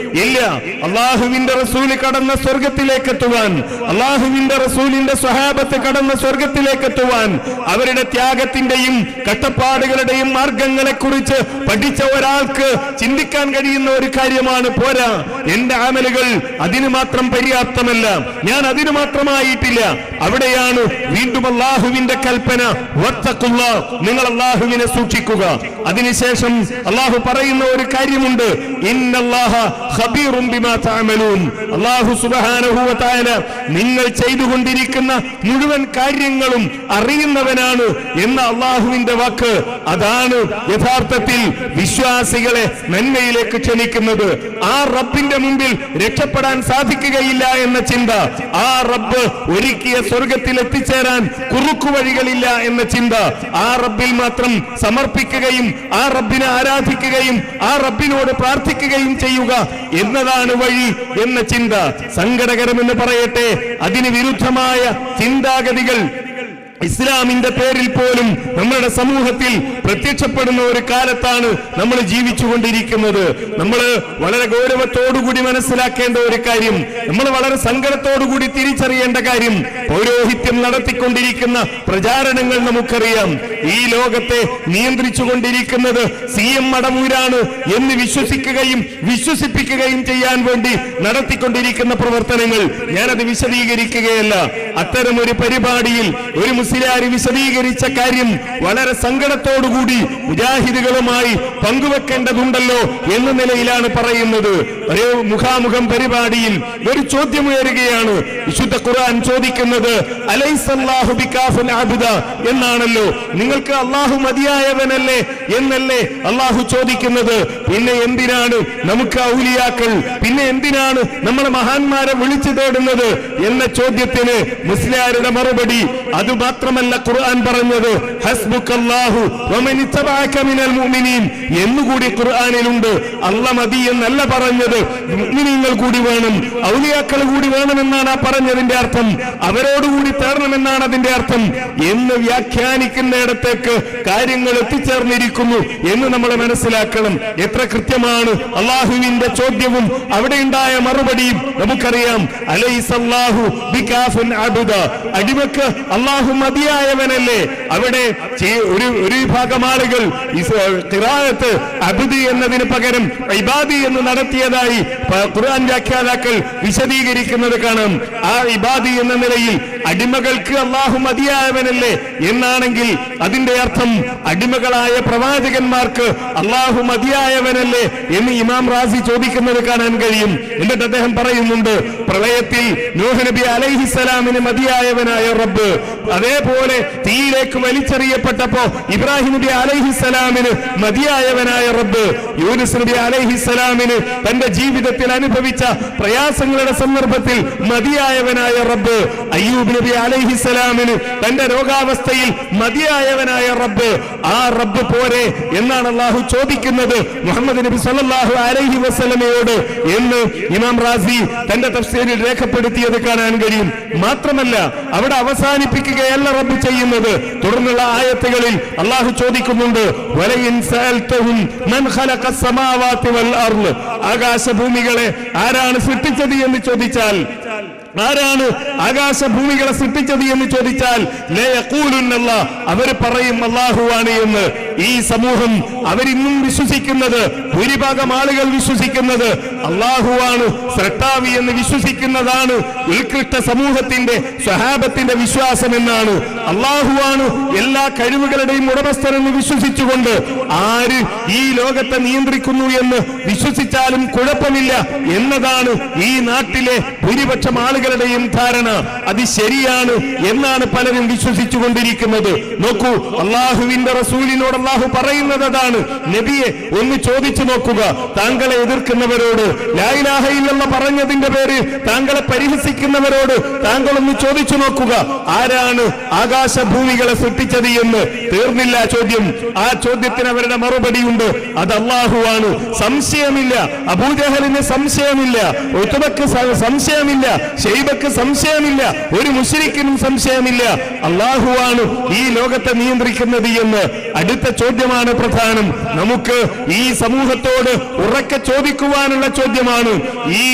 ഇല്ല. അള്ളാഹുവിന്റെ റസൂൽ കടന്ന സ്വർഗത്തിലേക്ക് എത്തുവാൻ. അള്ളാഹുവിന്റെ റസൂലിന്റെ സ്വഹാബത്ത് കടന്ന സ്വർഗത്തിലേക്ക് എത്തുവാൻ. അവരുടെ ത്യാഗത്തിന്റെയും കട്ടപ്പാടുകളുടെയും മാർഗങ്ങളെ കുറിച്ച് പഠിച്ച ഒരാൾക്ക് ചിന്തിക്കാൻ കഴിയുന്ന ഒരു കാര്യമാണ് പോരാ. എന്റെ ആമലുകൾ അതിന് മാത്രം പര്യാപ്തമല്ല. ഞാൻ അതിന് മാത്രമായിട്ടില്ല. അവിടെയാണ് വീണ്ടും അള്ളാഹുവിന്റെ കൽപ്പന. വർത്തക്കുള്ള നിങ്ങൾ അള്ളാഹുവിനെ സൂക്ഷിക്കുക. അതിനുശേഷം അള്ളാഹു പറയുന്ന ഒരു കാര്യമുണ്ട്. ഇന്നല്ലാഹ അള്ളാഹു സുബ്ഹാനഹു വ തആല നിങ്ങൾ ചെയ്തുകൊണ്ടിരിക്കുന്ന മുഴുവൻ കാര്യങ്ങളും അറിയുന്നവനാണ് എന്ന അല്ലാഹുവിന്റെ വാക്ക് അതാണ് യഥാർത്ഥത്തിൽ വിശ്വാസികളെ നന്മയിലേക്ക് ക്ഷണിക്കുന്നത്. ആ റബ്ബിന്റെ മുമ്പിൽ രക്ഷപ്പെടാൻ സാധിക്കുകയില്ല എന്ന ചിന്ത ആ റബ്ബ് ഒരുക്കിയ സ്വർഗത്തിൽ എത്തിച്ചേരാൻ കുറുക്കു വഴികളില്ല എന്ന ചിന്ത ആ റബ്ബിൽ മാത്രം സമർപ്പിക്കുകയും ആ റബ്ബിനെ ആരാധിക്കുകയും ആ റബ്ബിനോട് പ്രാർത്ഥിക്കുകയും ചെയ്യുക എന്നതാണ് വഴി എന്ന ചിന്ത. സങ്കടകരമെന്ന് പറയട്ടെ. അതിന് വിരുദ്ധമായ ചിന്താഗതികൾ ഇസ്ലാമിന്റെ പേരിൽ പോലും നമ്മുടെ സമൂഹത്തിൽ പ്രത്യക്ഷപ്പെടുന്ന ഒരു കാലത്താണ് നമ്മൾ ജീവിച്ചുകൊണ്ടിരിക്കുന്നത്. നമ്മൾ വളരെ ഗൗരവത്തോടുകൂടി മനസ്സിലാക്കേണ്ട ഒരു കാര്യം നമ്മൾ വളരെ സങ്കടത്തോടുകൂടി തിരിച്ചറിയേണ്ട കാര്യം പൗരോഹിത്യം നടത്തിക്കൊണ്ടിരിക്കുന്ന പ്രചാരണങ്ങൾ നമുക്കറിയാം. ഈ ലോകത്തെ നിയന്ത്രിച്ചുകൊണ്ടിരിക്കുന്നത് സി എം മടമൂരാണ് എന്ന് വിശ്വസിക്കുകയും വിശ്വസിപ്പിക്കുകയും ചെയ്യാൻ വേണ്ടി നടത്തിക്കൊണ്ടിരിക്കുന്ന പ്രവർത്തനങ്ങൾ. ഞാനത് വിശദീകരിക്കുകയല്ല. അത്തരം ഒരു പരിപാടിയിൽ ഒരു മുസ്ലിയാരി വിശദീകരിച്ച കാര്യം വളരെ സങ്കടത്തോടുകൂടി മുജാഹിദുകളുമായി പങ്കുവെക്കേണ്ടതുണ്ടല്ലോ എന്ന നിലയിലാണ് പറയുന്നത്. ഒരു മുഖാമുഖം പരിപാടിയിൽ ഒരു ചോദ്യം ഉയരുകയാണ് വിശുദ്ധ ഖുർആൻ ചോദിക്കുന്നത് എന്നാണല്ലോ. നിങ്ങൾക്ക് അള്ളാഹു മതിയായവനല്ലേ എന്നല്ലേ അള്ളാഹു ചോദിക്കുന്നത്. പിന്നെ എന്തിനാണ് നമുക്ക് ഔലിയാക്കൾ? പിന്നെ എന്തിനാണ് നമ്മളെ മഹാന്മാരെ വിളിച്ചു തേടുന്നത് എന്ന ചോദ്യത്തിന് മുസ്ലിയാരുടെ മറുപടി? അത് മാത്രമല്ല ഖുർആൻ പറഞ്ഞത് ഹസ്ബുക്കല്ലാഹു മിനൽ മുഅ്മിനീൻ എന്നുകൂടി ഖുർആനിലുണ്ട്. അല്ല മതി എന്നല്ല പറഞ്ഞത്. മുഅ്മിനീങ്ങൾ കൂടി വേണം ഔലിയാക്കൾ കൂടി വേണമെന്നാണ് ആ പറഞ്ഞതിന്റെ അർത്ഥം. അവരോടുകൂടി തേടണമെന്നാണ് അതിന്റെ അർത്ഥം. എന്ന് വ്യാഖ്യാനിക്കുന്നിടത്തേക്ക് കാര്യങ്ങൾ എത്തിച്ചേർന്നിരിക്കുന്നു എന്ന് നമ്മൾ മനസ്സിലാക്കണം. എത്ര കൃത്യമാണ് അള്ളാഹുവിന്റെ ചോദ്യവും അവിടെ ഉണ്ടായ മറുപടിയും നമുക്കറിയാം. അലൈസല്ലാഹു അടിമക്ക് അള്ളാഹു മതിയായവനല്ലേ? അവിടെ ഒരു ഒരു വിഭാഗം ആളുകൾ അബുദി എന്നതിന് പകരം ഇബാദി എന്ന് നടത്തിയതായി ഖുർആൻ വ്യാഖ്യാതാക്കൾ വിശദീകരിക്കുന്നത് കാണാം. ആ ഇബാദി എന്ന നിലയിൽ അടിമകൾക്ക് അള്ളാഹു മതിയായവനല്ലേ എന്നാണെങ്കിൽ അതിന്റെ അർത്ഥം അടിമകളായ പ്രവാചകന്മാർക്ക് അള്ളാഹു മതിയായവനല്ലേ എന്ന് ഇമാം റാസി ചോദിക്കുന്നത് കാണാൻ കഴിയും. എന്നിട്ട് അദ്ദേഹം പറയുന്നുണ്ട് പ്രളയത്തിൽ നൂഹ് നബി അലൈഹിസലാമിന് മതിയായവനായ റബ്ബ്. അതേപോലെ തീയിലേക്ക് വലിച്ചെറിയപ്പെട്ടപ്പോ ഇബ്രാഹിം നബി അലൈഹിസലാമിന് മതിയായവനായ റബ്ബ്. യൂനുസ് നബി അലൈഹിസലാമിന് തന്റെ ജീവിതത്തിൽ അനുഭവിച്ച പ്രയാസങ്ങളുടെ സന്ദർഭത്തിൽ മതിയായവനായ റബ്ബ്. അയ്യൂബ് നബി അലൈഹിസലാമിന് തന്റെ രോഗാവസ്ഥയിൽ മതിയായവനായ റബ്ബ് ആ റബ്ബ് പോരെ എന്നാണ് അള്ളാഹു ചോദിക്കുന്നത്. മുഹമ്മദ് നബി സല്ലല്ലാഹു അലൈഹി വസ്ലമയോട് എന്ന് ഇമാം റാസി തന്റെ തഫ്സീരിൽ രേഖപ്പെടുത്തിയത് കാണാൻ കഴിയും. മാത്രമല്ല അവിടെ അവസാനിപ്പിക്കുകയല്ല റബ്ബ് ചെയ്യുന്നത്. തുടർന്നുള്ള ആയത്തുകളിൽ അള്ളാഹു ചോദിക്കുന്നുണ്ട് ആകാശഭൂമികളെ ആരാണ് സൃഷ്ടിച്ചത് എന്ന് ചോദിച്ചാൽ ആരാണ് ആകാശഭൂമികളെ സൃഷ്ടിച്ചത് എന്ന് ചോദിച്ചാൽ അവർ പറയും അള്ളാഹുവാണ് എന്ന്. ഈ സമൂഹം അവരിന്നും വിശ്വസിക്കുന്നത് ഭൂരിഭാഗം ആളുകൾ വിശ്വസിക്കുന്നത് അള്ളാഹുവാണ് സ്രട്ടാവി എന്ന് വിശ്വസിക്കുന്നതാണ് ഉത്കൃഷ്ട സമൂഹത്തിന്റെ സ്വഹാബത്തിന്റെ വിശ്വാസം എന്നാണ്. അള്ളാഹുവാണ് എല്ലാ കഴിവുകളുടെയും ഉടമസ്ഥനെന്ന് വിശ്വസിച്ചുകൊണ്ട് ആര് ഈ ലോകത്തെ നിയന്ത്രിക്കുന്നു എന്ന് വിശ്വസിച്ചാലും കുഴപ്പമില്ല എന്നതാണ് ഈ നാട്ടിലെ ഭൂരിപക്ഷം ആളുകളുടെയും ധാരണ. അത് ശരിയാണ് എന്നാണ് പലരും വിശ്വസിച്ചു കൊണ്ടിരിക്കുന്നത് നോക്കൂ അള്ളാഹുവിന്റെ റസൂലിനോട് അള്ളാഹു പറയുന്നത് അതാണ്. നബിയെ ഒന്ന് ചോദിച്ചു നോക്കുക. താങ്കളെ എതിർക്കുന്നവരോട് ലായിലാഹയില്ലെന്ന് പറഞ്ഞതിന്റെ പേര് താങ്കളെ പരിഹസിക്കുന്നവരോട് താങ്കൾ ഒന്ന് ചോദിച്ചു നോക്കുക. ആരാണ് ആകാശഭൂമികളെ സൃഷ്ടിച്ചത് എന്ന്? തീർന്നില്ല ചോദ്യം. ആ ചോദ്യത്തിന് അവരുടെ മറുപടിയുണ്ട്. അത് അള്ളാഹുവാണ്. സംശയമില്ല. അബൂജഹലിന് സംശയമില്ല. ഉത്തബക്ക് സംശയമില്ല. ഷെയ്ബക്ക് സംശയമില്ല. ഒരു മുസ്ലിക്കിനും സംശയമില്ല. അള്ളാഹുവാണ് ഈ ലോകത്തെ നിയന്ത്രിക്കുന്നത് എന്ന്. അടുത്ത ചോദ്യമാണ് പ്രധാനം. നമുക്ക് ഈ സമൂഹത്തോട് ഉറക്കെ ചോദിക്കുവാനുള്ള ചോദ്യമാണ്. ഈ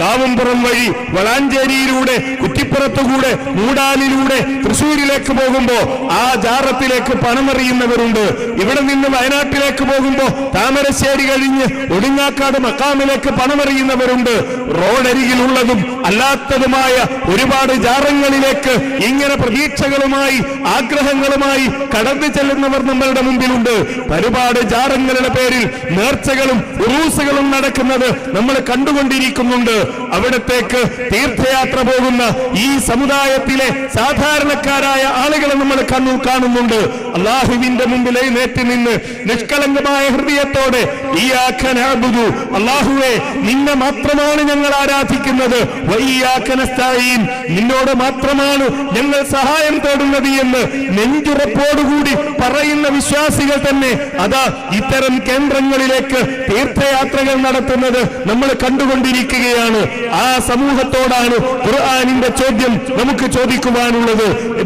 കാവുംപുറം വഴി വളാഞ്ചേരിയിലൂടെ കുറ്റിപ്പുറത്തുകൂടെ മൂടാലിലൂടെ തൃശൂരിലേക്ക് പോകുമ്പോ ആ ജാറത്തിലേക്ക് പണമെറിയുന്നവരുണ്ട്. ഇവിടെ നിന്ന് വയനാട്ടിലേക്ക് പോകുമ്പോ താമരശ്ശേരി കഴിഞ്ഞ് ഒടുങ്ങാക്കാട് മക്കാമിലേക്ക് പണമെറിയുന്നവരുണ്ട്. റോഡരികിലുള്ളതും അല്ലാത്തതുമായ ഒരുപാട് ജാറങ്ങളിലേക്ക് ഇങ്ങനെ പ്രതീക്ഷകളുമായി ആഗ്രഹങ്ങളുമായി കടന്നു ചെല്ലുന്നവർ നമ്മളുടെ മുമ്പിലുണ്ട് ഒരുപാട് ജാടങ്ങളുടെ പേരിൽ നേർച്ചകളും റൂസുകളും നടക്കുന്നത് നമ്മൾ കണ്ടുകൊണ്ടിരിക്കുന്നുണ്ട്. അവിടത്തേക്ക് തീർത്ഥയാത്ര പോകുന്ന ഈ സമുദായത്തിലെ സാധാരണക്കാരായ ആളുകളെ നമ്മൾ കണ്ണു കാണുന്നുണ്ട്. അള്ളാഹുവിന്റെ മുമ്പിൽ എഴുന്നേറ്റ് നിന്ന് നിഷ്കളങ്കമായ ഹൃദയത്തോടെ ഈ ആഖനാബുദു അള്ളാഹുവെ നിന്നെ മാത്രമാണ് ഞങ്ങൾ ആരാധിക്കുന്നത്. വയ്യാക്കനസ്തായീൻ നിന്നോട് മാത്രമാണ് ഞങ്ങൾ സഹായം തേടുന്നത് എന്ന് നെഞ്ചുറപ്പോടുകൂടി പറയുന്ന വിശ്വാസികൾ തന്നെ അതാ ഇത്തരം കേന്ദ്രങ്ങളിലേക്ക് തീർത്ഥയാത്രകൾ നടത്തുന്നത് നമ്മൾ കണ്ടുകൊണ്ടിരിക്കുകയാണ്. ആ സമൂഹത്തോടാണ് ഖുർആാനിന്റെ ചോദ്യം നമുക്ക് ചോദിക്കുവാനുള്ളത്.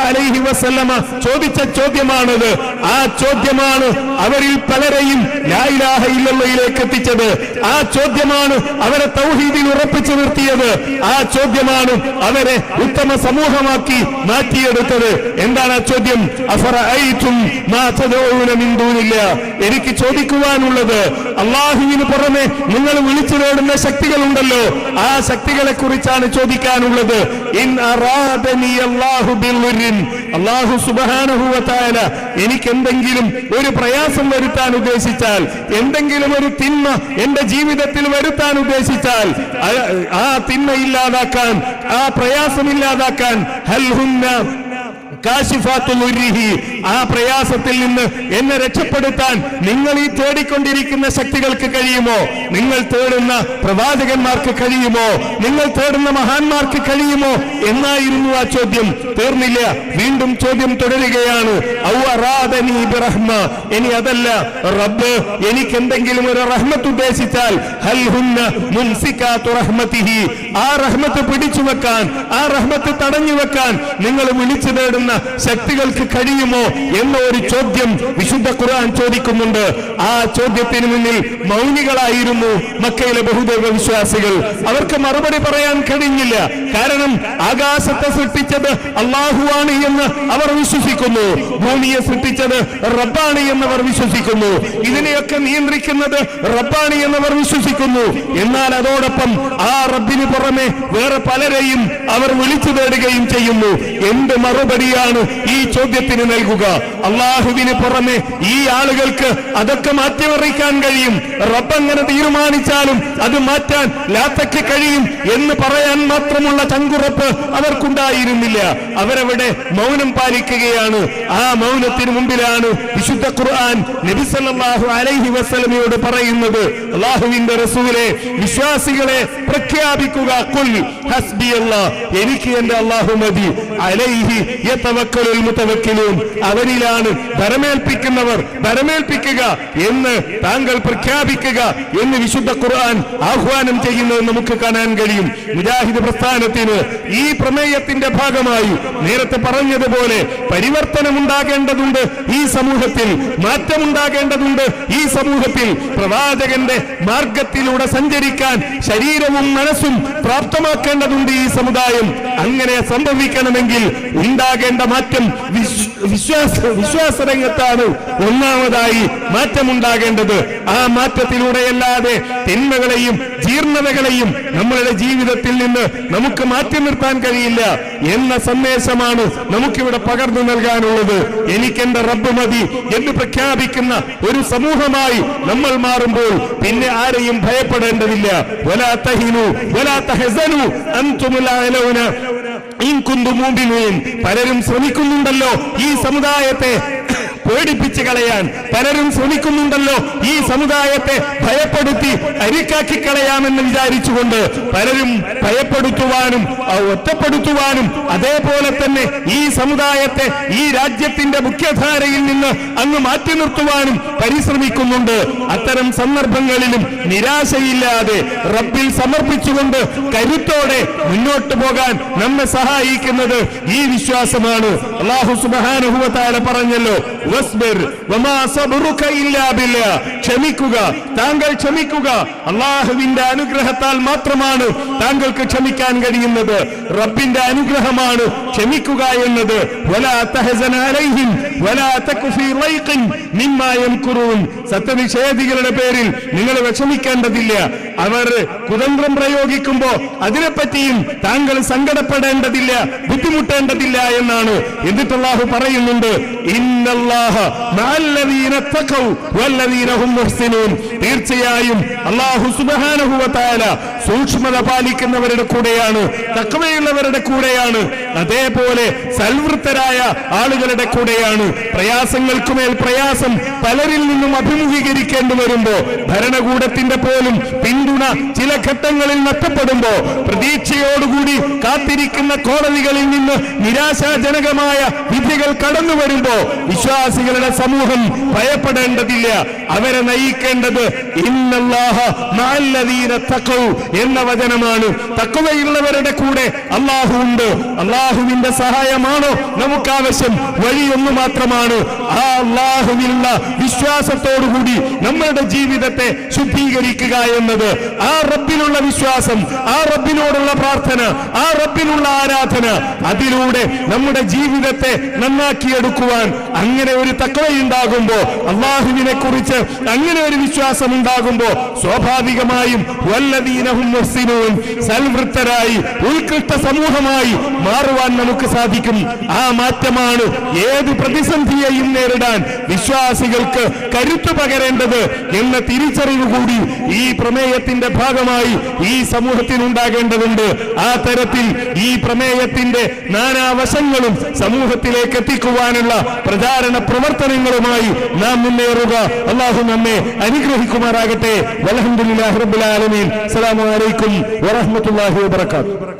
അലൈഹി വസല്ലമ ചോദിച്ച ചോദ്യമാണത്. ആ ചോദ്യമാണ് അവരിൽ പലരെയും ലാ ഇലാഹ ഇല്ലല്ലയിലേക്ക് എത്തിച്ചത്. ആ ചോദ്യമാണ് അവരെ തൗഹീദിൽ ഉറപ്പിച്ചു നിർത്തിയത്. ആ ചോദ്യമാണ് അവരെ ഉത്തമ സമൂഹമാക്കി മാറ്റിയെടുത്തത്. എന്താണ് ആ ചോദ്യം? ദൂനില്ല. എനിക്ക് ചോദിക്കുവാനുള്ളത് അള്ളാഹുവിന് പുറമെ നിങ്ങൾ വിളിച്ചു നേടുന്ന ശക്തികളുണ്ടല്ലോ. ആ ശക്തികളെ കുറിച്ചാണ് ചോദിക്കാനുള്ളത് ഇൻ സുബ്ഹാനഹു വ എനിക്ക് എന്തെങ്കിലും ഒരു പ്രയാസം വരുത്താൻ ഉദ്ദേശിച്ചാൽ എന്തെങ്കിലും ഒരു തിന്മ എന്റെ ജീവിതത്തിൽ വരുത്താൻ ഉദ്ദേശിച്ചാൽ ആ- തിന്മ ഇല്ലാതാക്കാൻ ആ പ്രയാസം ഇല്ലാതാക്കാൻ. ആ പ്രയാസത്തിൽ നിന്ന് എന്നെ രക്ഷപ്പെടുത്താൻ നിങ്ങൾ ഈ തേടിക്കൊണ്ടിരിക്കുന്ന ശക്തികൾക്ക് കഴിയുമോ? നിങ്ങൾ തേടുന്ന പ്രവാചകന്മാർക്ക് കഴിയുമോ? നിങ്ങൾ തേടുന്ന മഹാന്മാർക്ക് കഴിയുമോ? എന്നായിരുന്നു ആ ചോദ്യം. തീർന്നില്ല. വീണ്ടും ചോദ്യം തുടരുകയാണ്. ഇനി അതല്ല. റബ്ബ് എനിക്ക് എന്തെങ്കിലും ഒരു റഹ്മത്ത് ഉദ്ദേശിച്ചാൽ ഹൽ. ആ റഹ്മത്ത് പിടിച്ചു വെക്കാൻ ആ റഹ്മത്ത് തടഞ്ഞു വെക്കാൻ നിങ്ങൾ വിളിച്ചു തേടുന്ന ശക്തികൾക്ക് കഴിയുമോ എന്ന ഒരു ചോദ്യം വിശുദ്ധ ഖുർആൻ ചോദിക്കുന്നുണ്ട്. ആ ചോദ്യത്തിന് മുന്നിൽ മൗനികളായിരുന്നു മക്കയിലെ ബഹുദൈവ വിശ്വാസികൾ. അവർക്ക് മറുപടി പറയാൻ കഴിഞ്ഞില്ല. കാരണം ആകാശത്തെ സൃഷ്ടിച്ചത് അള്ളാഹുവാണ് എന്ന് അവർ വിശ്വസിക്കുന്നു. ഭൂമിയെ സൃഷ്ടിച്ചത് റബ്ബാണ് എന്നവർ വിശ്വസിക്കുന്നു. ഇതിനെയൊക്കെ നിയന്ത്രിക്കുന്നത് റബ്ബാണ് എന്നവർ വിശ്വസിക്കുന്നു. എന്നാൽ അതോടൊപ്പം ആ റബ്ബിന് പുറമെ വേറെ പലരെയും അവർ വിളിച്ചു തേടുകയും ചെയ്യുന്നു. എന്ത് മറുപടിയാണ് ഈ ചോദ്യത്തിന് നൽകുക? അള്ളാഹുവിന് പുറമെ ഈ ആളുകൾക്ക് അതൊക്കെ മാറ്റിമറിക്കാൻ കഴിയും. റബ്ബ് അങ്ങനെ തീരുമാനിച്ചാലും അത് മാറ്റാൻ ലാത്തയ്ക്ക് കഴിയും എന്ന് പറയാൻ മാത്രമുള്ള ചങ്കുറപ്പ് അവർക്കുണ്ടായിരുന്നില്ല. അവരവിടെ മൗനം പാലിക്കുകയാണ്. ആ മൗനത്തിന് മുമ്പിലാണ് വിശുദ്ധ ഖുർആൻ നബിസല്ലാഹു അലൈഹി വസല്ലമയോട് പറയുന്നത്. അള്ളാഹുവിന്റെ റസൂലെ വിശ്വാസികളെ പ്രഖ്യാപിക്കുക ഹസ്ബി എനിക്ക് എന്റെ അള്ളാഹു മതി അലൈഹി യതവക്കലുൽ മുതവക്കിലൂൻ അവരിലാണ് ഭരമേൽപ്പിക്കുന്നവർ ഭരമേൽപ്പിക്കുക എന്ന് താങ്കൾ പ്രഖ്യാപിക്കുക എന്ന് വിശുദ്ധ ഖുർആൻ ആഹ്വാനം ചെയ്യുന്നത് നമുക്ക് കാണാൻ കഴിയും. മുജാഹിദ് പ്രസ്ഥാനത്തിന് ഈ പ്രമേയത്തിന്റെ ഭാഗമായി നേരത്തെ പറഞ്ഞതുപോലെ പരിവർത്തനം ഉണ്ടാകേണ്ടതുണ്ട് ഈ സമൂഹത്തിൽ മാറ്റമുണ്ടാകേണ്ടതുണ്ട് ഈ സമൂഹത്തിൽ. പ്രവാചകന്റെ മാർഗത്തിലൂടെ സഞ്ചരിക്കാൻ ശരീരവും മനസ്സും പ്രാപ്തമാക്കേണ്ടതുണ്ട് ഈ സമുദായം. അങ്ങനെ സംഭവിക്കണമെങ്കിൽ ഉണ്ടാകേണ്ട മാറ്റം വിശ്വാസ വിശ്വാസ രംഗത്താണ് ഒന്നാമതായി മാറ്റമുണ്ടാകേണ്ടത് ആ മാറ്റത്തിലൂടെയല്ലാതെ തിന്മകളെയും ജീർണതകളെയും നമ്മളുടെ ജീവിതത്തിൽ നിന്ന് നമുക്ക് മാറ്റി നിർത്താൻ കഴിയില്ല എന്ന സന്ദേശമാണ് നമുക്കിവിടെ പകർന്നു നൽകാനുള്ളത്. എനിക്കെന്റെ റബ്ബ് മതി എന്ന് പ്രഖ്യാപിക്കുന്ന ഒരു സമൂഹമായി നമ്മൾ മാറുമ്പോൾ പിന്നെ ആരെയും ഭയപ്പെടേണ്ടതില്ല. വലാ വലാ തഹസനു പലരും ശ്രമിക്കുന്നുണ്ടല്ലോ ഈ സമുദായത്തെ. പേടിപ്പിച്ച് കളയാൻ പലരും ശ്രമിക്കുന്നുണ്ടല്ലോ. ഈ സമുദായത്തെ ഭയപ്പെടുത്തി അരിക്കാക്കി കളയാമെന്ന് വിചാരിച്ചുകൊണ്ട് പലരും ഭയപ്പെടുത്തുവാനും ഒറ്റപ്പെടുത്തുവാനും അതേപോലെ തന്നെ ഈ സമുദായത്തെ ഈ രാജ്യത്തിന്റെ മുഖ്യധാരയിൽ നിന്ന് അങ്ങ് മാറ്റി നിർത്തുവാനും പരിശ്രമിക്കുന്നുണ്ട്. അത്തരം സന്ദർഭങ്ങളിലും നിരാശയില്ലാതെ റബ്ബിൽ സമർപ്പിച്ചുകൊണ്ട് കരുത്തോടെ മുന്നോട്ട് പോകാൻ നമ്മെ സഹായിക്കുന്നത് ഈ വിശ്വാസമാണ്. അള്ളാഹു സുബാനുഭവത്താല പറഞ്ഞല്ലോ ക്ഷമിക്കുക താങ്കൾ ക്ഷമിക്കുക. അള്ളാഹുവിന്റെ അനുഗ്രഹത്താൽ മാത്രമാണ് താങ്കൾക്ക് ക്ഷമിക്കാൻ കഴിയുന്നത്. റബ്ബിന്റെ അനുഗ്രഹമാണ് ക്ഷമിക്കുക എന്നത്. സത്യനിഷേധികളുടെ പേരിൽ നിങ്ങൾ വിഷമിക്കേണ്ടതില്ല അവർ കുതന്ത്രം പ്രയോഗിക്കുമ്പോ അതിനെപ്പറ്റിയും താങ്കൾ സങ്കടപ്പെടേണ്ടതില്ല ബുദ്ധിമുട്ടേണ്ടതില്ല എന്നാണ്. എന്നിട്ട് അള്ളാഹു പറയുന്നുണ്ട് ഇന്നല്ലാഹ തീർച്ചയായും അള്ളാഹു തആല സൂക്ഷ്മത പാലിക്കുന്നവരുടെ കൂടെയാണ് തക്കവയുള്ളവരുടെ കൂടെയാണ് അതേപോലെ സൽവൃത്തരായ ആളുകളുടെ കൂടെയാണ്. പ്രയാസങ്ങൾക്ക് മേൽ പ്രയാസം പലരിൽ നിന്നും അഭിമുഖീകരിക്കേണ്ടി വരുമ്പോ ഭരണകൂടത്തിന്റെ പോലും പിന്തുണ ചില ഘട്ടങ്ങളിൽ നഷ്ടപ്പെടുമ്പോ പ്രതീക്ഷയോടുകൂടി കാത്തിരിക്കുന്ന കോടതികളിൽ നിന്ന് നിരാശാജനകമായ വിധികൾ കടന്നു വരുമ്പോ വിശ്വാസികളുടെ സമൂഹം ഭയപ്പെടേണ്ടതില്ല. അവരെ നയിക്കേണ്ടത് ഇന്നല്ലാഹ മഅല്ലദീന തഖൗ എന്ന വചനമാണ്. തക്കവയുള്ളവരുടെ കൂടെ അള്ളാഹു ഉണ്ട്. അള്ളാഹുവിന്റെ സഹായമാണോ? നമുക്ക് ആവശ്യം വഴിയൊന്നു മാത്രമാണ്. ആ അള്ളാഹുവിലുള്ള വിശ്വാസത്തോടുകൂടി നമ്മളുടെ ജീവിതത്തെ ശുദ്ധീകരിക്കുക എന്നത്. ആ റബ്ബിലുള്ള വിശ്വാസം ആ റബ്ബിനോടുള്ള പ്രാർത്ഥന ആ റബ്ബിനുള്ള ആരാധന അതിലൂടെ നമ്മുടെ ജീവിതത്തെ നന്നാക്കിയെടുക്കുവാൻ അങ്ങനെ ഒരു തക്കവയുണ്ടാകുമ്പോ അള്ളാഹുവിനെ കുറിച്ച് അങ്ങനെ ഒരു വിശ്വാസം ഉണ്ടാകുമ്പോ സ്വാഭാവികമായും സൽവൃത്തരായി ഉത്കൃഷ്ട സമൂഹമായി മാറുവാൻ നമുക്ക് സാധിക്കും. ആ മാറ്റമാണ് ഏത് പ്രതിസന്ധിയെയും നേരിടാൻ വിശ്വാസികൾക്ക് കരുത്തു പകരേണ്ടത് എന്ന തിരിച്ചറിവ് കൂടി ഈ പ്രമേയത്തിന്റെ ഭാഗമായി ഈ സമൂഹത്തിൽ ഉണ്ടാകേണ്ടതുണ്ട് ആ തരത്തിൽ ഈ പ്രമേയത്തിന്റെ നാനാവശങ്ങളും സമൂഹത്തിലേക്ക് എത്തിക്കുവാനുള്ള പ്രചാരണ പ്രവർത്തനങ്ങളുമായി നാം മുന്നേറുക. അള്ളാഹു നമ്മെ അനുഗ്രഹിക്കുമാറാകട്ടെ. വലഹമുല്ലാ റബ്ബുൽ ആലമീൻ. അസ്സലാമു അലൈക്കും വറഹ്മത്തുള്ളാഹി വബറകാതുഹു.